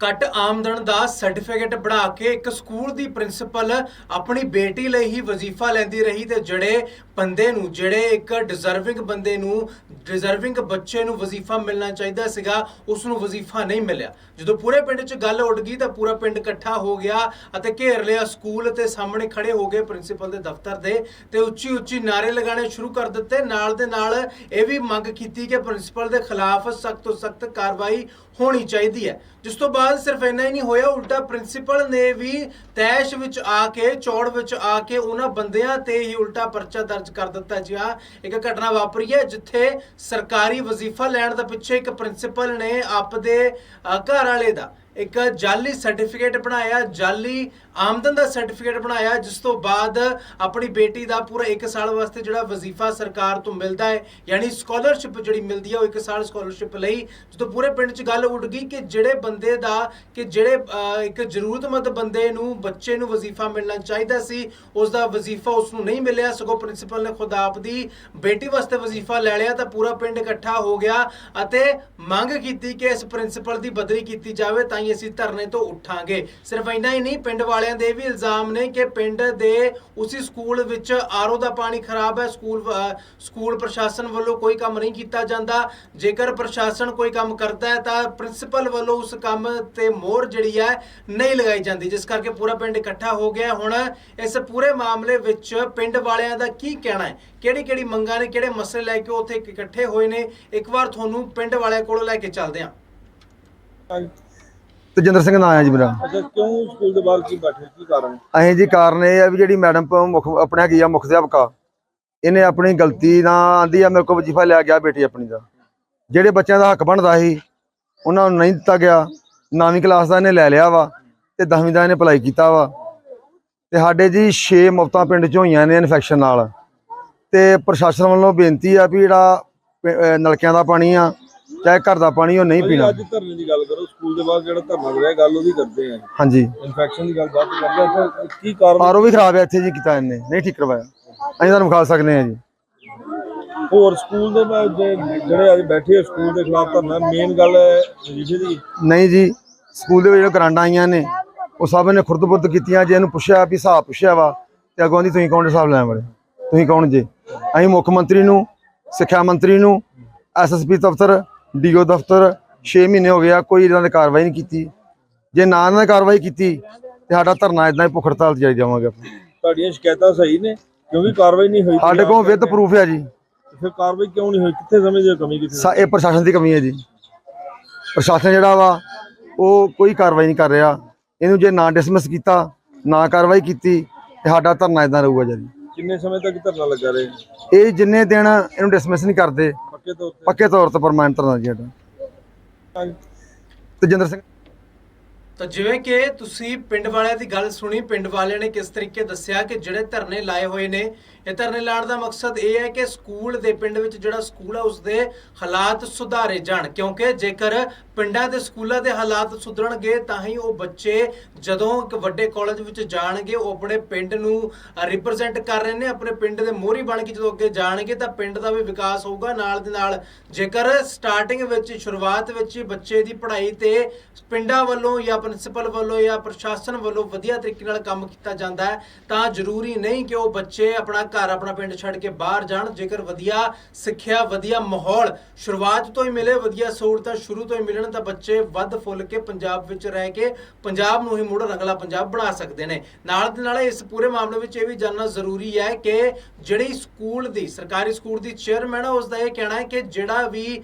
ਘੱਟ ਆਮਦਨ ਦਾ ਸਰਟੀਫਿਕੇਟ ਬਣਾ ਕੇ ਇੱਕ ਸਕੂਲ ਦੀ ਪ੍ਰਿੰਸੀਪਲ ਆਪਣੀ ਬੇਟੀ ਲਈ ਹੀ ਵਜ਼ੀਫਾ ਲੈਂਦੀ ਰਹੀ ਤੇ ਜਿਹੜੇ ਬੰਦੇ ਨੂੰ, ਜਿਹੜੇ ਇੱਕ ਡਿਜ਼ਰਵਿੰਗ ਬੰਦੇ ਨੂੰ ਡਿਜ਼ਰਵਿੰਗ ਬੱਚੇ ਨੂੰ ਵਜ਼ੀਫਾ ਮਿਲਣਾ ਚਾਹੀਦਾ ਸੀਗਾ ਉਸ ਨੂੰ ਵਜ਼ੀਫਾ ਨਹੀਂ ਮਿਲਿਆ। ਜਦੋਂ ਪੂਰੇ ਪਿੰਡ 'ਚ ਗੱਲ ਉੱਡ ਗਈ ਤਾਂ ਪੂਰਾ ਪਿੰਡ ਇਕੱਠਾ ਹੋ ਗਿਆ ਅਤੇ ਘੇਰ ਲਿਆ ਸਕੂਲ ਤੇ ਸਾਹਮਣੇ ਖੜੇ ਹੋ ਗਏ ਪ੍ਰਿੰਸੀਪਲ ਦੇ ਦਫ਼ਤਰ ਦੇ ਤੇ ਉੱਚੀ ਉੱਚੀ ਨਾਰੇ ਲਗਾਉਣੇ ਸ਼ੁਰੂ ਕਰ ਦਿੱਤੇ। ਨਾਲ ਦੇ ਨਾਲ ਇਹ ਵੀ ਮੰਗ ਕੀਤੀ ਕਿ ਪ੍ਰਿੰਸੀਪਲ ਦੇ ਖਿਲਾਫ ਸਖਤ ਤੋਂ ਸਖਤ ਕਾਰਵਾਈ ਹੋਣੀ ਚਾਹੀਦੀ ਹੈ। ਜਿਸ ਤੋਂ ਬਾਅਦ ਸਿਰਫ ਇੰਨਾ ਹੀ ਨਹੀਂ ਹੋਇਆ, ਉਲਟਾ ਪ੍ਰਿੰਸੀਪਲ ਨੇ ਵੀ ਤੈਸ਼ ਵਿੱਚ ਆ ਕੇ, ਚੌੜ ਵਿੱਚ ਆ ਕੇ ਉਹਨਾਂ ਬੰਦਿਆਂ ਤੇ ਹੀ ਉਲਟਾ ਪਰਚਾ ਦਰਜ ਕਰ ਦਿੱਤਾ ਗਿਆ ਇੱਕ ਘਟਨਾ ਵਾਪਰੀ ਹੈ ਜਿੱਥੇ ਸਰਕਾਰੀ ਵਜ਼ੀਫਾ ਲੈਣ ਦਾ ਪਿੱਛੇ ਇੱਕ ਪ੍ਰਿੰਸੀਪਲ ਨੇ ਆਪਦੇ ਅ, ਘਰ ਵਾਲੇ ਦਾ ਇੱਕ ਜਾਲੀ ਸਰਟੀਫਿਕੇਟ ਬਣਾਇਆ। ਜਾਲੀ ਆਮਦਨ ਦਾ ਸਰਟੀਫਿਕੇਟ ਬਣਾਇਆ, ਜਿਸ ਤੋਂ ਬਾਅਦ ਆਪਣੀ ਬੇਟੀ ਦਾ ਪੂਰਾ 1 ਸਾਲ ਵਾਸਤੇ ਜਿਹੜਾ ਵਜ਼ੀਫਾ ਸਰਕਾਰ ਤੋਂ ਮਿਲਦਾ ਹੈ, ਯਾਨੀ ਸਕਾਲਰਸ਼ਿਪ ਜਿਹੜੀ ਮਿਲਦੀ ਹੈ, ਉਹ 1 ਸਾਲ ਸਕਾਲਰਸ਼ਿਪ ਲਈ, ਜਦੋਂ ਪੂਰੇ ਪਿੰਡ 'ਚ ਗੱਲ ਉੱਡ ਗਈ ਕਿ ਜਿਹੜੇ ਬੰਦੇ ਦਾ, ਕਿ ਜਿਹੜੇ ਇੱਕ ਜ਼ਰੂਰਤਮੰਦ ਬੰਦੇ ਨੂੰ, ਬੱਚੇ ਨੂੰ ਵਜ਼ੀਫਾ ਮਿਲਣਾ ਚਾਹੀਦਾ ਸੀ ਉਸ ਦਾ ਵਜ਼ੀਫਾ ਉਸ ਨੂੰ ਨਹੀਂ ਮਿਲਿਆ, ਸਗੋਂ ਪ੍ਰਿੰਸੀਪਲ ਨੇ ਖੁਦ ਆਪ ਦੀ ਬੇਟੀ ਵਾਸਤੇ ਵਜ਼ੀਫਾ ਲੈ ਲਿਆ, ਤਾਂ ਪੂਰਾ ਪਿੰਡ ਇਕੱਠਾ ਹੋ ਗਿਆ ਅਤੇ ਮੰਗ ਕੀਤੀ ਕਿ ਇਸ ਪ੍ਰਿੰਸੀਪਲ ਦੀ ਬਦਲੀ ਕੀਤੀ ਜਾਵੇ, ਤਾਂ ਹੀ ਅਸੀਂ ਧਰਨੇ ਤੋਂ ਉੱਠਾਂਗੇ। ਸਿਰਫ ਇੰਨਾ ਹੀ ਨਹੀਂ, ਪਿੰਡ ਵਾਲੇ ਵਾਲਿਆਂ ਦੇ ਵੀ ਇਲਜ਼ਾਮ ਨੇ ਕਿ ਪਿੰਡ ਦੇ ਉਸੇ ਸਕੂਲ ਵਿੱਚ ਆਰਓ ਦਾ ਪਾਣੀ ਖਰਾਬ ਹੈ। ਸਕੂਲ ਸਕੂਲ ਪ੍ਰਸ਼ਾਸਨ ਵੱਲੋਂ ਕੋਈ ਕੰਮ ਨਹੀਂ ਕੀਤਾ ਜਾਂਦਾ। ਜੇਕਰ ਪ੍ਰਸ਼ਾਸਨ ਕੋਈ ਕੰਮ ਕਰਦਾ ਹੈ, ਤਾਂ ਪ੍ਰਿੰਸੀਪਲ ਵੱਲੋਂ ਉਸ ਕੰਮ ਤੇ ਮੋਹਰ ਜਿਹੜੀ ਹੈ, ਨਹੀਂ ਲਗਾਈ ਜਾਂਦੀ, ਜਿਸ ਕਰਕੇ ਪੂਰਾ ਪਿੰਡ ਇਕੱਠਾ ਹੋ ਗਿਆ। ਹੁਣ ਇਸ ਪੂਰੇ ਮਾਮਲੇ ਵਿੱਚ ਪਿੰਡ ਵਾਲਿਆਂ ਦਾ ਕੀ ਕਹਿਣਾ ਹੈ? ਕਿਹੜੀ ਕਿਹੜੀ ਮੰਗਾਂ ਨੇ, ਕਿਹੜੇ ਮਸਲੇ ਲੈ ਕੇ ਉਹ ਉੱਥੇ ਇਕੱਠੇ ਹੋਏ ਨੇ? ਇੱਕ ਵਾਰ ਤੁਹਾਨੂੰ ਪਿੰਡ ਵਾਲਿਆਂ ਕੋਲੋਂ ਲੈ ਕੇ ਚੱਲਦੇ ਹਾਂ। ਤੇਜਿੰਦਰ ਸਿੰਘ ਨਾਂ ਆ ਜੀ ਮੇਰਾ। ਅੱਛਾ ਕਿਉਂ ਸਕੂਲ ਦੇ ਬਾਹਰ ਕੀ ਬੈਠੇ? ਕੀ ਕਾਰਨ? ਅਸੀਂ ਜੀ ਕਾਰਨ ਇਹ ਆ ਵੀ ਜਿਹੜੀ ਮੈਡਮ ਮੁੱਖ ਆਪਣੇ ਹੈਗੀ ਆ ਮੁੱਖ ਅਧਿਆਪਕਾ ਇਹਨੇ ਆਪਣੀ ਗਲਤੀ ਨਾਲ ਆਂਦੀ ਆ ਮੇਰੇ ਕੋਲ ਵਜੀਫਾ ਲਿਆ ਗਿਆ ਬੇਟੀ ਆਪਣੀ ਦਾ। ਜਿਹੜੇ ਬੱਚਿਆਂ ਦਾ ਹੱਕ ਬਣਦਾ ਸੀ ਉਹਨਾਂ ਨੂੰ ਨਹੀਂ ਦਿੱਤਾ ਗਿਆ। ਨੌਵੀਂ ਕਲਾਸ ਦਾ ਇਹਨੇ ਲੈ ਲਿਆ ਵਾ ਤੇ 10ਵੀਂ ਦਾ ਇਹਨੇ ਅਪਲਾਈ ਕੀਤਾ ਵਾ। ਤੇ ਸਾਡੇ ਜੀ 6 ਮੌਤਾਂ ਪਿੰਡ 'ਚ ਹੋਈਆਂ ਨੇ ਇਨਫੈਕਸ਼ਨ ਨਾਲ। ਤੇ ਪ੍ਰਸ਼ਾਸਨ ਵੱਲੋਂ ਬੇਨਤੀ ਆ ਵੀ ਜਿਹੜਾ ਨਲਕਿਆਂ ਦਾ ਪਾਣੀ ਆ ਚਾਹੇ ਘਰ ਦਾ ਪਾਣੀ ਉਹ ਨਹੀਂ ਪੀਣਾ। ਅੱਜ ਧਰਨੇ ਦੀ ਗੱਲ ਕਰੋ ਸਕੂਲ ਦੇ ਬਾਹਰ ਜਿਹੜਾ ਧਰਨਾ ਲੱਗਿਆ ਗੱਲ ਉਹਦੀ ਕਰਦੇ ਆ। ਹਾਂਜੀ। ਇਨਫੈਕਸ਼ਨ ਦੀ ਗੱਲ ਬਾਅਦ ਕਰਦੇ ਆ ਕੀ ਕਾਰਨ? ਆਰਓ ਵੀ ਖਰਾਬ ਹੈ ਇੱਥੇ ਜੀ ਕੀਤਾ ਇਹਨੇ ਨਹੀਂ ਠੀਕ ਕਰਵਾਇਆ। ਅਸੀਂ ਤੁਹਾਨੂੰ ਵਿਖਾ ਸਕਦੇ ਹਾਂ ਜੀ। ਹੋਰ ਸਕੂਲ ਦੇ ਜਿਹੜੇ ਅੱਜ ਬੈਠੇ ਆ ਸਕੂਲ ਦੇ ਖਿਲਾਫ ਧਰਨਾ ਮੇਨ ਗੱਲ ਵਜੀਫੇ ਦੀ। ਨਹੀਂ ਜੀ ਸਕੂਲ ਦੇ ਵਿੱਚ ਜੋ ਗਰਾਂਡਾਂ ਆਈਆਂ ਨੇ ਉਹ ਸਭ ਨੇ ਖੁਰਦ-ਬੁਰਦ ਕੀਤੀਆਂ ਜੇ ਇਹਨੂੰ ਪੁੱਛਿਆ ਵੀ ਹਿਸਾਬ ਪੁੱਛਿਆ ਵਾ ਤੇ ਅੱਗੋਂ ਦੀ ਤੁਸੀਂ ਕੌਣ ਹਿਸਾਬ ਲੈਣ ਵਾਲੇ? ਤੁਸੀਂ ਕੌਣ ਜੇ? ਅਸੀਂ ਮੁੱਖ ਮੰਤਰੀ ਨੂੰ ਸਿੱਖਿਆ ਮੰਤਰੀ ਨੂੰ ਐਸਐਸਪੀ ਦਫ਼ਤਰ ਡੀਓ ਦਫ਼ਤਰ 6 ਮਹੀਨੇ ਹੋ ਗਿਆ ਕੋਈ ਇਹਨਾਂ ਨੇ ਕਾਰਵਾਈ ਨਹੀਂ ਕੀਤੀ। ਜੇ ਨਾ ਇਹਨਾਂ ਨੇ ਕਾਰਵਾਈ ਕੀਤੀ ਤੇ ਸਾਡਾ ਧਰਨਾ ਇਦਾਂ ਹੀ ਭੁੱਖ ਹੜਤਾਲ ਤੇ ਜਾਈ ਜਾਵਾਂਗੇ। ਤੁਹਾਡੀਆਂ ਸ਼ਿਕਾਇਤਾਂ ਸਹੀ ਨੇ ਕਿਉਂਕਿ ਕਾਰਵਾਈ ਨਹੀਂ ਹੋਈ ਸਾਡੇ ਕੋਲ ਵਿਦ ਪ੍ਰੂਫ ਹੈ ਜੀ। ਫਿਰ ਕਾਰਵਾਈ ਕਿਉਂ ਨਹੀਂ ਹੋਈ? ਕਿੱਥੇ ਹੋ ਕਮੀ ਕਿੱਥੇ? ਇਹ ਪ੍ਰਸ਼ਾਸਨ ਦੀ ਕਮੀ ਹੈ ਜੀ। ਪ੍ਰਸ਼ਾਸਨ ਜਿਹੜਾ ਵਾ ਉਹ ਕੋਈ ਕਾਰਵਾਈ ਨਹੀਂ ਕਰ ਰਿਹਾ। ਇਹਨੂੰ ਜੇ ਨਾ ਡਿਸਮਿਸ ਕੀਤਾ ਨਾ ਕਾਰਵਾਈ ਕੀਤੀ ਤੇ ਸਾਡਾ ਧਰਨਾ ਇਦਾਂ ਰਹੂਗਾ ਜੀ। ਕਿੰਨੇ ਸਮੇਂ ਤੱਕ ਧਰਨਾ ਲੱਗਾ ਰਹੇ? ਇਹ ਜਿੰਨੇ ਦਿਨ ਇਹਨੂੰ ਡਿਸਮਿਸ ਨਹੀਂ ਕਰਦੇ ਪੱਕੇ ਤੌਰ ਤੇ? ਪੱਕੇ ਤੌਰ ਤੇ ਪਰਮਾਨੈਂਟ ਧਰਨਾ ਜੀ ਸਾਡਾ। ਤੇਜਿੰਦਰ ਸਿੰਘ। ਤਾਂ ਜਿਵੇਂ ਕਿ ਤੁਸੀਂ ਪਿੰਡ ਵਾਲਿਆਂ ਦੀ ਗੱਲ ਸੁਣੀ ਪਿੰਡ ਵਾਲਿਆਂ ਨੇ ਕਿਸ ਤਰੀਕੇ ਦੱਸਿਆ ਕਿ ਜਿਹੜੇ ਧਰਨੇ ਲਾਏ ਹੋਏ ਨੇ ਇਹ ਧਰਨੇ ਲਾਉਣ ਦਾ ਮਕਸਦ ਇਹ ਹੈ ਕਿ ਸਕੂਲ ਦੇ ਪਿੰਡ ਵਿੱਚ ਜਿਹੜਾ ਸਕੂਲ ਹੈ ਉਸ ਦੇ ਹਾਲਾਤ ਸੁਧਾਰੇ ਜਾਣ। ਕਿਉਂਕਿ ਜੇਕਰ ਪਿੰਡਾਂ ਦੇ ਸਕੂਲਾਂ ਦੇ ਹਾਲਾਤ ਸੁਧਰਨਗੇ, ਤਾਂ ਹੀ ਉਹ ਬੱਚੇ ਜਦੋਂ ਇੱਕ ਵੱਡੇ ਕਾਲਜ ਵਿੱਚ ਜਾਣਗੇ, ਉਹ ਆਪਣੇ ਪਿੰਡ ਨੂੰ ਰਿਪਰੈਜ਼ੈਂਟ ਕਰ ਰਹੇ ਨੇ, ਆਪਣੇ ਪਿੰਡ ਦੇ ਮੋਹਰੀ ਬਣ ਕੇ ਜਦੋਂ ਅੱਗੇ ਜਾਣਗੇ, ਤਾਂ ਪਿੰਡ ਦਾ ਵੀ ਵਿਕਾਸ ਹੋਊਗਾ। ਨਾਲ ਦੇ ਨਾਲ ਜੇਕਰ ਸਟਾਰਟਿੰਗ ਵਿੱਚ, ਸ਼ੁਰੂਆਤ ਵਿੱਚ ਹੀ ਬੱਚੇ ਦੀ ਪੜ੍ਹਾਈ ਤੇ ਪਿੰਡਾਂ ਵੱਲੋਂ ਜਾਂ ਪ੍ਰਿੰਸੀਪਲ ਵੱਲੋਂ ਜਾਂ ਪ੍ਰਸ਼ਾਸਨ ਵੱਲੋਂ ਵਧੀਆ ਤਰੀਕੇ ਨਾਲ ਕੰਮ ਕੀਤਾ ਜਾਂਦਾ ਹੈ, ਤਾਂ ਜ਼ਰੂਰੀ ਨਹੀਂ ਕਿ ਉਹ ਬੱਚੇ ਆਪਣਾ ਘਰ, ਆਪਣਾ ਪਿੰਡ ਛੱਡ ਕੇ ਬਾਹਰ ਜਾਣ। ਜੇਕਰ ਵਧੀਆ ਸਿੱਖਿਆ, ਵਧੀਆ ਮਾਹੌਲ ਸ਼ੁਰੂਆਤ ਤੋਂ ਹੀ ਮਿਲੇ, ਵਧੀਆ ਸਹੂਲਤਾਂ ਸ਼ੁਰੂ ਤੋਂ ਹੀ ਮਿਲਣ ਤਾਂ ਬੱਚੇ ਵੱਧ ਫੁੱਲ ਕੇ ਪੰਜਾਬ ਵਿੱਚ ਰਹਿ ਕੇ ਪੰਜਾਬ ਨੂੰ ਹੀ ਮੁੜ ਰੰਗਲਾ ਪੰਜਾਬ ਬਣਾ ਸਕਦੇ ਨੇ। ਨਾਲ ਦੇ ਨਾਲ ਇਸ ਪੂਰੇ ਮਾਮਲੇ ਵਿੱਚ ਇਹ ਵੀ ਜਾਣਨਾ ਜ਼ਰੂਰੀ ਹੈ ਕਿ ਜਿਹੜੀ ਸਕੂਲ ਦੀ, ਸਰਕਾਰੀ ਸਕੂਲ ਦੀ ਚੇਅਰਮੈਨ ਹੈ ਉਸ ਦਾ ਇਹ ਕਹਿਣਾ ਹੈ ਕਿ ਜਿਹੜਾ ਵੀ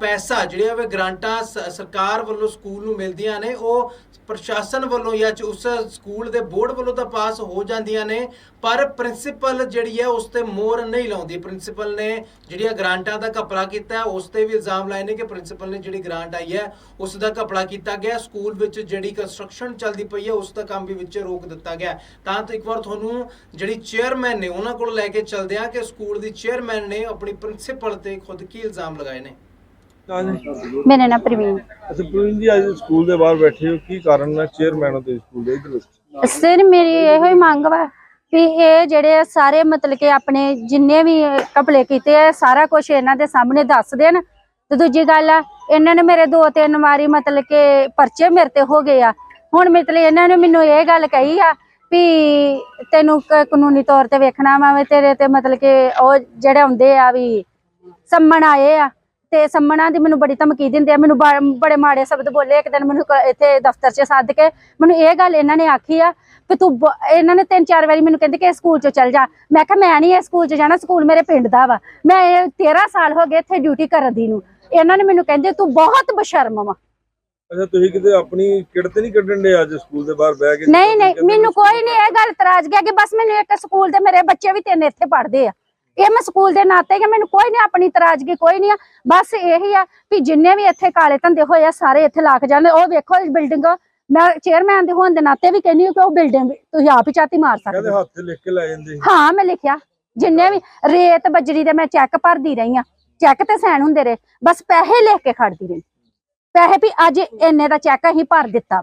ਪੈਸਾ, ਜਿਹੜੀਆਂ ਵੀ ਗ੍ਰਾਂਟਾਂ ਸਰਕਾਰ ਵੱਲੋਂ ਸਕੂਲ ਨੂੰ ਮਿਲਦੀਆਂ ਨੇ, ਉਹ ਪ੍ਰਸ਼ਾਸਨ ਵੱਲੋਂ ਜਾਂ ਉਸ ਸਕੂਲ ਦੇ ਬੋਰਡ ਵੱਲੋਂ ਤਾਂ ਪਾਸ ਹੋ ਜਾਂਦੀਆਂ ਨੇ, ਪਰ ਪ੍ਰਿੰਸੀਪਲ ਜਿਹੜੀ ਹੈ ਉਸ ਤੇ ਮੋਹਰ ਨਹੀਂ ਲਾਉਂਦੀ। ਪ੍ਰਿੰਸੀਪਲ ਨੇ ਜਿਹੜੀਆਂ ਗ੍ਰਾਂਟਾਂ ਦਾ ਘਪਲਾ ਕੀਤਾ, ਉਸ ਤੇ ਵੀ ਇਲਜ਼ਾਮ ਲਾਏ ਨੇ ਕਿ ਪ੍ਰਿੰਸੀਪਲ ਨੇ ਜਿਹੜੀ ਗ੍ਰਾਂਟ ਆਈ ਹੈ, ਉਸ ਦਾ ਘਪਲਾ ਕੀਤਾ ਗਿਆ। ਸਕੂਲ ਵਿੱਚ ਜਿਹੜੀ ਕੰਸਟਰਕਸ਼ਨ ਚੱਲਦੀ ਪਈ ਹੈ, ਉਸ ਦਾ ਕੰਮ ਵੀ ਵਿੱਚ ਰੋਕ ਦਿੱਤਾ ਗਿਆ। ਤਾਂ ਤਾਂ ਇੱਕ ਵਾਰ ਤੁਹਾਨੂੰ ਜਿਹੜੀ ਚੇਅਰਮੈਨ ਨੇ, ਉਹਨਾਂ ਕੋਲ ਲੈ ਕੇ ਚੱਲਦੇ ਆ ਕਿ ਸਕੂਲ ਦੀ ਚੇਅਰਮੈਨ ਨੇ ਆਪਣੀ ਪ੍ਰਿੰਸੀਪਲ ਤੇ ਖੁਦ ਕੀ ਇਲਜ਼ਾਮ ਲਗਾਏ ਨੇ। ਮੇਰਾ ਨਾਮ ਪ੍ਰਵੀਨ। ਅੱਛਾ ਪ੍ਰਵੀਨ ਜੀ ਅੱਜ ਸਕੂਲ ਦੇ ਬਾਹਰ ਬੈਠੇ ਹੋ ਕੀ ਕਾਰਨ ਹੈ ਚੇਅਰਮੈਨ ਹੋ ਤੇ ਸਕੂਲ ਦੇ ਇਧਰ ਸਰ ਮੇਰੀ ਇਹੋ ਹੀ ਮੰਗ ਵਾ ਵੀ ਇਹ ਜਿਹੜੇ ਸਾਰੇ ਮਤਲਬ ਕਿ ਆਪਣੇ ਜਿੰਨੇ ਵੀ ਕਪਲੇ ਕੀਤੇ ਆ ਸਾਰਾ ਕੁਝ ਇਹਨਾਂ ਦੇ ਸਾਹਮਣੇ ਦੱਸ ਦੇਣ। ਤੇ ਦੂਜੀ ਗੱਲ ਆ ਇਹਨਾਂ ਨੇ ਮੇਰੇ ਦੋ ਤਿੰਨ ਵਾਰੀ ਮਤਲਬ ਕਿ ਪਰਚੇ ਮੇਰੇ ਤੇ ਹੋ ਗਏ ਆ। ਹੁਣ ਮਤਲਬ ਇਹਨਾਂ ਨੇ ਮੈਨੂੰ ਇਹ ਗੱਲ ਕਹੀ ਆ ਵੀ ਤੈਨੂੰ ਕਾਨੂੰਨੀ ਤੌਰ ਤੇ ਵੇਖਣਾ ਵਾ ਤੇਰੇ ਤੇ ਮਤਲਬ ਕਿ ਉਹ ਜਿਹੜੇ ਆਉਂਦੇ ਆ ਵੀ ਸੰਮਣ ਆਏ ਆ ਤੇ ਸੰਮਣਾ ਦੀ ਮੈਨੂੰ ਬੜੀ ਧਮਕੀ ਦਿੰਦੇ ਆ ਮੈਨੂੰ ਬੜੇ ਮਾੜੇ ਸ਼ਬਦ ਬੋਲੇ। ਇੱਕ ਦਿਨ ਮੈਨੂੰ ਕ- ਇੱਥੇ ਦਫ਼ਤਰ 'ਚ ਸੱਦ ਕੇ ਮੈਨੂੰ ਇਹ ਗੱਲ ਇਹਨਾਂ ਨੇ ਆਖੀ ਆ ਵੀ ਤੂੰ ਇਹਨਾਂ ਨੇ ਤਿੰਨ ਚਾਰ ਵਾਰੀ ਮੈਨੂੰ ਕਹਿੰਦੇ ਕਿ ਸਕੂਲ 'ਚ ਚੱਲ ਜਾ। ਮੈਂ ਕਿਹਾ ਮੈਂ ਨਹੀਂ ਇਹ ਸਕੂਲ 'ਚ ਜਾਣਾ ਸਕੂਲ ਮੇਰੇ ਪਿੰਡ ਦਾ ਵਾ। ਮੈਂ ਇਹ 13 ਸਾਲ ਹੋ ਗਏ ਇੱਥੇ ਡਿਊਟੀ ਕਰਨ ਦੀ ਨੂੰ। ਇਹਨਾਂ ਨੇ ਮੈਨੂੰ ਕਹਿੰਦੇ ਤੂੰ ਬਹੁਤ ਬਸ਼ਰਮ ਵਾ। ਅੱਛਾ ਤੁਸੀਂ ਕਿਤੇ ਆਪਣੀ ਕਿੜ ਤੇ ਨਹੀਂ ਕੱਢਣ ਦੇ ਅੱਜ ਸਕੂਲ ਦੇ ਬਾਹਰ ਬਹਿ ਕੇ? ਨਹੀਂ ਨਹੀਂ ਮੈਨੂੰ ਕੋਈ ਨਹੀਂ ਇਹ ਗੱਲ ਇਤਰਾਜ਼ ਗਿਆ ਕਿ ਬਸ ਮੈਨੂੰ ਇੱਕ ਸਕੂਲ ਦੇ ਮੇਰੇ ਬੱਚੇ ਵੀ ਤਿੰਨ ਇੱਥੇ ਪੜ੍ਹਦੇ ਆ। ਇਹ ਮੈਂ ਸਕੂਲ ਦੇ ਨਾਤੇ ਕਿ ਮੈਨੂੰ ਕੋਈ ਨਹੀਂ ਆਪਣੀ ਇਤਰਾਜ਼ਗੀ ਕੋਈ ਨਹੀਂ ਆ। ਬਸ ਇਹੀ ਆ ਵੀ ਜਿੰਨੇ ਵੀ ਇੱਥੇ ਕਾਲੇ ਧੰਦੇ ਹੋਏ ਆ ਸਾਰੇ ਇੱਥੇ ਲੱਗ ਜਾਂਦੇ ਉਹ ਵੇਖੋ ਬਿਲਡਿੰਗ ਮੈਂ ਚੇਅਰਮੈਨ ਦੇ ਹੋਣ ਦੇ ਨਾਤੇ ਵੀ ਕਹਿੰਦੀ ਹਾਂ ਕਿ ਉਹ ਬਿਲਡਿੰਗ ਤੁਸੀਂ ਆਪ ਹੀ ਚਾਤੀ ਮਾਰ ਸਕਦੇ ਕਹਿੰਦੇ ਹੋ। ਹੱਥ ਲਿਖ ਕੇ ਲੈ ਜਾਂਦੇ। ਹਾਂ ਮੈਂ ਲਿਖਿਆ। ਜਿੰਨੇ ਵੀ ਰੇਤ ਬਜਰੀ ਦੇ ਮੈਂ ਚੈੱਕ ਭਰਦੀ ਰਹੀ ਆ ਚੈੱਕ ਤੇ ਸਾਈਨ ਹੁੰਦੇ ਰਹੇ। ਬਸ ਪੈਸੇ ਲਿਖ ਕੇ ਖੜਦੀ ਰਹੀ। ਪੈਸੇ ਵੀ ਅੱਜ ਇੰਨੇ ਦਾ ਚੈੱਕ ਅਸੀਂ ਭਰ ਦਿੱਤਾ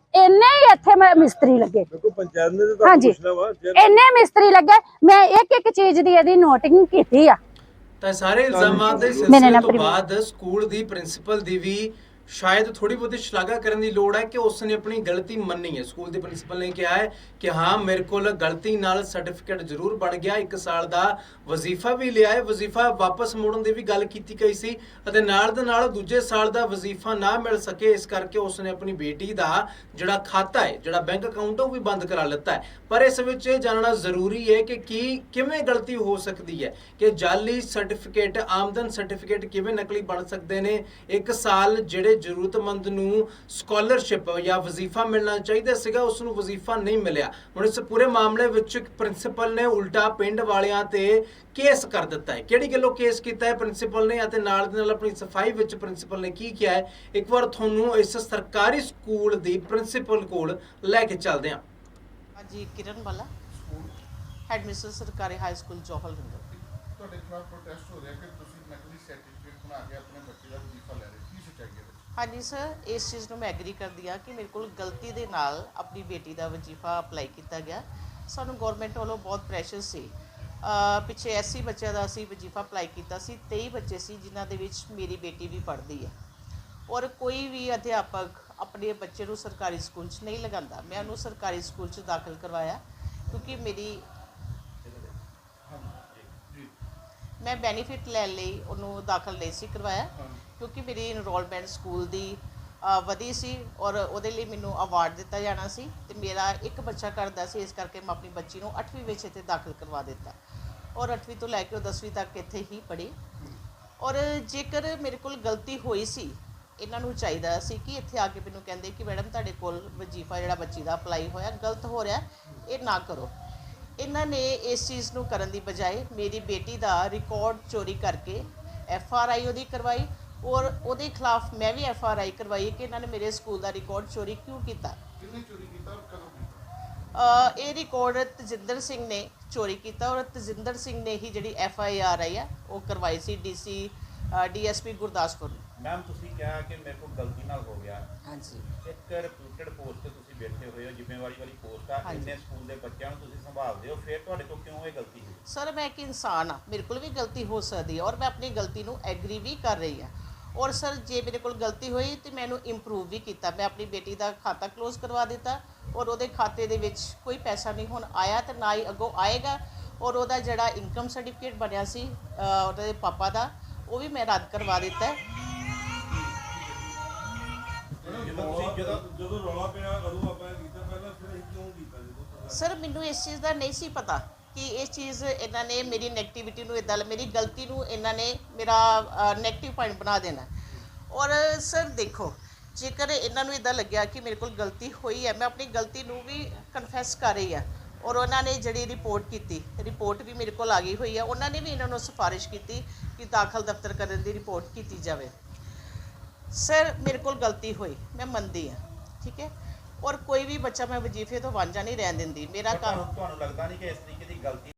ਇੰਨੇ ਹੀ ਇੱਥੇ ਮੈਂ ਮਿਸਤਰੀ ਲੱਗੇ ਦੇਖੋ ਪੰਚਾਇਤ ਨੇ ਤਾਂ ਹਾਂਜੀ। ਤੁਹਾਨੂੰ ਪੁੱਛਣਾ ਵਾ ਜੇ ਇੰਨੇ ਮਿਸਤਰੀ ਲੱਗੇ ਮੈਂ ਇੱਕ ਇੱਕ ਚੀਜ਼ ਦੀ ਇਹਦੀ ਨੋਟਿੰਗ ਕੀਤੀ ਆ ਤਾਂ ਸਾਰੇ ਇਲਜ਼ਾਮਾਂ ਦੇ ਮੇਰੇ ਸਿਲਸਿਲੇ ਨਾਲ ਤੋਂ ਬਾਅਦ ਸਕੂਲ ਦੀ ਪ੍ਰਿੰਸੀਪਲ ਦੀ ਵੀ ਸ਼ਾਇਦ ਥੋੜੀ ਬਹੁਤੀ ਸ਼ਲਾਘਾ ਕਰਨ ਦੀ ਲੋੜ ਹੈ ਕਿ ਉਸਨੇ ਆਪਣੀ ਗਲਤੀ ਮੰਨੀ ਹੈ ਸਕੂਲ ਦੇ ਪ੍ਰਿੰਸੀਪਲ ਨੇ ਕਿਹਾ ਹੈ ਕਿ ਹਾਂ ਮੇਰੇ ਕੋਲ ਗਲਤੀ ਨਾਲ ਸਰਟੀਫਿਕੇਟ ਜ਼ਰੂਰ ਬਣ ਗਿਆ ਇੱਕ ਸਾਲ ਦਾ ਵਜ਼ੀਫਾ ਵੀ ਲਿਆ ਹੈ ਵਜ਼ੀਫਾ ਵਾਪਸ ਮੋੜਨ ਦੀ ਵੀ ਗੱਲ ਕੀਤੀ ਗਈ ਸੀ ਅਤੇ ਨਾਲ ਦੇ ਨਾਲ ਦੂਜੇ ਸਾਲ ਦਾ ਵਜ਼ੀਫਾ ਨਾ ਮਿਲ ਸਕੇ ਇਸ ਕਰਕੇ ਉਸਨੇ ਆਪਣੀ ਬੇਟੀ ਦਾ ਜਿਹੜਾ ਖਾਤਾ ਹੈ ਜਿਹੜਾ ਬੈਂਕ ਅਕਾਊਂਟ ਉਹ ਵੀ ਬੰਦ ਕਰਾ ਲਿੱਤਾ ਹੈ ਪਰ ਇਸ ਵਿੱਚ ਇਹ ਜਾਣਨਾ ਜ਼ਰੂਰੀ ਹੈ ਕਿ ਕੀ ਕਿਵੇਂ ਗਲਤੀ ਹੋ ਸਕਦੀ ਹੈ ਕਿ ਜਾਲੀ ਸਰਟੀਫਿਕੇਟ ਆਮਦਨ ਸਰਟੀਫਿਕੇਟ ਕਿਵੇਂ ਨਕਲੀ ਬਣ ਸਕਦੇ ਨੇ ਇੱਕ ਸਾਲ ਜਿਹੜੇ ਜ਼ਰੂਰਤਮੰਦ ਨੂੰ ਸਕਾਲਰਸ਼ਿਪ ਜਾਂ ਵਜ਼ੀਫਾ ਮਿਲਣਾ ਚਾਹੀਦਾ ਸੀਗਾ, ਉਸ ਨੂੰ ਵਜ਼ੀਫਾ ਨਹੀਂ ਮਿਲਿਆ। ਹੁਣ ਇਸ ਪੂਰੇ ਮਾਮਲੇ ਵਿੱਚ ਪ੍ਰਿੰਸੀਪਲ ਨੇ ਉਲਟਾ ਪਿੰਡ ਵਾਲਿਆਂ ਤੇ ਕੇਸ ਕਰ ਦਿੱਤਾ ਹੈ। ਕਿਹੜੀ ਗੱਲੋਂ ਕੇਸ ਕੀਤਾ ਹੈ ਪ੍ਰਿੰਸੀਪਲ ਨੇ ਅਤੇ ਨਾਲ ਦੇ ਨਾਲ ਆਪਣੀ ਸਫ਼ਾਈ ਵਿੱਚ ਪ੍ਰਿੰਸੀਪਲ ਨੇ ਕੀ ਕਿਹਾ ਹੈ? ਇੱਕ ਵਾਰ ਤੁਹਾਨੂੰ ਇਸ ਸਰਕਾਰੀ ਸਕੂਲ ਦੀ ਪ੍ਰਿੰਸੀਪਲ ਕੋਲ ਲੈ ਕੇ ਚੱਲਦੇ ਹਾਂ। ਹਾਂਜੀ, ਕਿਰਨ ਵਾਲਾ ਹੈਡ ਮਿਸਟਰ ਸਰਕਾਰੀ ਹਾਈ ਸਕੂਲ ਜੋਹਲ ਰਿੰਦਰ ਤੁਹਾਡੇ ਖਿਲਾਫ ਪ੍ਰੋਟੈਸਟ ਹੋ ਰਿਹਾ ਕਿ ਤੁਸੀਂ ਨਕਲੀ ਸਰਟੀਫਿਕੇਟ ਬਣਾ ਕੇ ਆਪਣੇ ਬੱਚੇ ਦਾ ਵਜ਼ੀਫਾ ਲੈ ਰਹੇ ਕੀ ਸੱਚਾਈ ਹੈ ਹਾਂਜੀ ਸਰ ਇਸ ਚੀਜ਼ ਨੂੰ ਮੈਂ ਐਗਰੀ ਕਰਦੀ ਹਾਂ ਕਿ ਮੇਰੇ ਕੋਲ ਗਲਤੀ ਦੇ ਨਾਲ ਆਪਣੀ ਬੇਟੀ ਦਾ ਵਜ਼ੀਫਾ ਅਪਲਾਈ ਕੀਤਾ ਗਿਆ। ਸਾਨੂੰ ਗਵਰਨਮੈਂਟ ਵੱਲੋਂ ਬਹੁਤ ਪ੍ਰੈਸ਼ਰ ਸੀ। ਪਿੱਛੇ 80 ਬੱਚਿਆਂ ਦਾ ਅਸੀਂ ਵਜ਼ੀਫਾ ਅਪਲਾਈ ਕੀਤਾ ਸੀ 23 ਬੱਚੇ ਸੀ ਜਿਨ੍ਹਾਂ ਦੇ ਵਿੱਚ ਮੇਰੀ ਬੇਟੀ ਵੀ ਪੜ੍ਹਦੀ ਹੈ। ਔਰ ਕੋਈ ਵੀ ਅਧਿਆਪਕ ਆਪਣੇ ਬੱਚੇ ਨੂੰ ਸਰਕਾਰੀ ਸਕੂਲ 'ਚ ਨਹੀਂ ਲਗਾਉਂਦਾ। ਮੈਂ ਉਹਨੂੰ ਸਰਕਾਰੀ ਸਕੂਲ 'ਚ ਦਾਖਲ ਕਰਵਾਇਆ ਕਿਉਂਕਿ ਮੇਰੀ ਮੈਂ ਬੈਨੀਫਿਟ ਲੈਣ ਲਈ ਉਹਨੂੰ ਦਾਖਲ ਨਹੀਂ ਸੀ ਕਰਵਾਇਆ ਕਿਉਂਕਿ ਮੇਰੀ ਇਨਰੋਲਮੈਂਟ ਸਕੂਲ ਦੀ ਅ, ਵਧੀ ਸੀ ਔਰ ਉਹਦੇ ਲਈ ਮੈਨੂੰ ਅਵਾਰਡ ਦਿੱਤਾ ਜਾਣਾ ਸੀ ਤੇ ਮੇਰਾ ਇੱਕ ਬੱਚਾ ਕਰਦਾ ਸੀ ਇਸ ਕਰਕੇ ਮੈਂ ਆਪਣੀ ਬੱਚੀ ਨੂੰ 8ਵੀਂ ਵਿੱਚ ਇੱਥੇ ਦਾਖਲ ਕਰਵਾ ਦਿੱਤਾ ਔਰ 8ਵੀਂ ਤੋਂ ਲੈ ਕੇ ਉਹ 10ਵੀਂ ਤੱਕ ਇੱਥੇ ਹੀ ਪੜ੍ਹੀ ਔਰ ਜੇਕਰ ਮੇਰੇ ਕੋਲ ਗਲਤੀ ਹੋਈ ਸੀ ਇਹਨਾਂ ਨੂੰ ਚਾਹੀਦਾ ਸੀ ਕਿ ਇੱਥੇ ਆ ਕੇ ਮੈਨੂੰ ਕਹਿੰਦੇ ਕਿ ਮੈਡਮ ਤੁਹਾਡੇ ਕੋਲ ਵਜ਼ੀਫਾ ਜਿਹੜਾ ਬੱਚੀ ਦਾ ਅਪਲਾਈ ਹੋਇਆ ਗਲਤ ਹੋ ਰਿਹਾ ਇਹ ਨਾ ਕਰੋ। ਇਹਨਾਂ ਨੇ ਇਸ ਚੀਜ਼ ਨੂੰ ਕਰਨ ਦੀ ਬਜਾਏ ਮੇਰੀ ਬੇਟੀ ਦਾ ਰਿਕਾਰਡ ਚੋਰੀ ਕਰਕੇ ਐਫ ਆਰ ਆਈ ਉਹਦੀ ਕਰਵਾਈ ਔਰ ਉਹਦੇ ਖਿਲਾਫ ਮੈਂ ਵੀ ਐਫ ਆਰ ਆਈ ਕਰਵਾਈ ਕਿ ਇਹਨਾਂ ਨੇ ਮੇਰੇ ਸਕੂਲ ਦਾ ਰਿਕਾਰਡ ਚੋਰੀ ਕਿਉਂ ਕੀਤਾ। ਕਿਹਨੇ ਚੋਰੀ ਕੀਤਾ ਔਰ ਕਦੋਂ ਕੀਤਾ? ਅ, ਇਹ ਰਿਕਾਰਡ ਤਜਿੰਦਰ ਸਿੰਘ ਨੇ ਚੋਰੀ ਕੀਤਾ ਔਰ ਤਜਿੰਦਰ ਸਿੰਘ ਨੇ ਹੀ ਜਿਹੜੀ ਐਫ ਆਈ ਆਰ ਆਈ ਆ ਉਹ ਕਰਵਾਈ ਸੀ ਡੀਸੀ ਡੀਐਸਪੀ ਗੁਰਦਾਸਪੁਰ ਨੂੰ। ਮੈਮ ਤੁਸੀਂ ਕਿਹਾ ਕਿ ਮੇਰੇ ਕੋਲ ਗਲਤੀ ਨਾਲ ਹੋ ਗਿਆ। ਹਾਂਜੀ। ਇੱਕ ਰਿਪਿਊਟਡ ਪੋਸਟ ਤੇ ਤੁਸੀਂ ਬੈਠੇ ਹੋਏ ਹੋ ਜ਼ਿੰਮੇਵਾਰੀ ਵਾਲੀ ਪੋਸਟ ਆ। ਇੰਨੇ ਸਕੂਲ ਦੇ ਬੱਚਿਆਂ ਨੂੰ ਤੁਸੀਂ ਸੰਭਾਲਦੇ ਹੋ ਫਿਰ ਤੁਹਾਡੇ ਤੋਂ ਕਿਉਂ ਇਹ ਗਲਤੀ ਹੋਈ? ਸਰ ਮੈਂ ਇੱਕ ਇਨਸਾਨ ਆ ਮੇਰੇ ਕੋਲ ਵੀ ਗਲਤੀ ਹੋ ਸਕਦੀ ਹੈ ਔਰ ਮੈਂ ਆਪਣੀ ਗਲਤੀ ਨੂੰ ਐਗਰੀ ਵੀ ਕਰ ਰਹੀ ਹਾਂ। ਔਰ ਸਰ ਜੇ ਮੇਰੇ ਕੋਲ ਗਲਤੀ ਹੋਈ ਤੇ ਮੈਨੂੰ ਇੰਪਰੂਵ ਵੀ ਕੀਤਾ। ਮੈਂ ਆਪਣੀ ਬੇਟੀ ਦਾ ਖਾਤਾ ਕਲੋਜ਼ ਕਰਵਾ ਦਿੱਤਾ ਔਰ ਉਹਦੇ ਖਾਤੇ ਦੇ ਵਿੱਚ ਕੋਈ ਪੈਸਾ ਨਹੀਂ ਹੁਣ ਆਇਆ ਤੇ ਨਾ ਹੀ ਅੱਗੋਂ ਆਏਗਾ ਔਰ ਉਹਦਾ ਜਿਹੜਾ ਇਨਕਮ ਸਰਟੀਫਿਕੇਟ ਬਣਿਆ ਸੀ ਉਹਦੇ ਪਾਪਾ ਦਾ ਉਹ ਵੀ ਮੈਂ ਰੱਦ ਕਰਵਾ ਦਿੱਤਾ ਜਦੋਂ ਤੁਸੀਂ ਜਦੋਂ ਜਦੋਂ ਰੌਲਾ ਪਿਆ ਉਦੋਂ ਆਪਾਂ ਇਹ ਕੀਤਾ ਪਹਿਲਾਂ ਫਿਰ ਅਸੀਂ ਕਿਉਂ ਕੀਤਾ ਜਦੋਂ ਸਰ ਮੈਨੂੰ ਇਸ ਚੀਜ਼ ਦਾ ਨਹੀਂ ਸੀ ਪਤਾ ਕਿ ਇਹ ਚੀਜ਼ ਇਹਨਾਂ ਨੇ ਮੇਰੀ ਨੈਗੇਟਿਵਿਟੀ ਨੂੰ ਇਦਾਂ ਮੇਰੀ ਗਲਤੀ ਨੂੰ ਇਹਨਾਂ ਨੇ ਮੇਰਾ ਨੈਗੇਟਿਵ ਪੁਆਇੰਟ ਬਣਾ ਦੇਣਾ। ਔਰ ਸਰ ਦੇਖੋ ਜੇਕਰ ਇਹਨਾਂ ਨੂੰ ਇਦਾਂ ਲੱਗਿਆ ਕਿ ਮੇਰੇ ਕੋਲ ਗਲਤੀ ਹੋਈ ਹੈ ਮੈਂ ਆਪਣੀ ਗਲਤੀ ਨੂੰ ਵੀ ਕਨਫੈਸ ਕਰ ਰਹੀ ਹਾਂ। ਔਰ ਉਹਨਾਂ ਨੇ ਜਿਹੜੀ ਰਿਪੋਰਟ ਕੀਤੀ ਰਿਪੋਰਟ ਵੀ ਮੇਰੇ ਕੋਲ ਆ ਗਈ ਹੋਈ ਹੈ ਉਹਨਾਂ ਨੇ ਵੀ ਇਹਨਾਂ ਨੂੰ ਸਿਫਾਰਿਸ਼ ਕੀਤੀ ਕਿ ਦਾਖਲ ਦਫ਼ਤਰ ਕਰਨ ਦੀ ਰਿਪੋਰਟ ਕੀਤੀ ਜਾਵੇ। ਸਰ ਮੇਰੇ ਕੋਲ ਗਲਤੀ ਹੋਈ ਮੈਂ ਮੰਨਦੀ ਹਾਂ ਠੀਕ ਹੈ? ਔਰ ਕੋਈ ਵੀ ਬੱਚਾ ਮੈਂ ਵਜ਼ੀਫੇ ਤੋਂ ਵਾਂਝਾ ਨਹੀਂ ਰਹਿਣ ਦਿੰਦੀ ਮੇਰਾ ਕੰਮ ਤੁਹਾਨੂੰ ਤੁਹਾਨੂੰ ਲੱਗਦਾ ਨਹੀਂ ਕਿ ਇਸ ਤਰੀਕੇ ਦੀ ਗਲਤੀ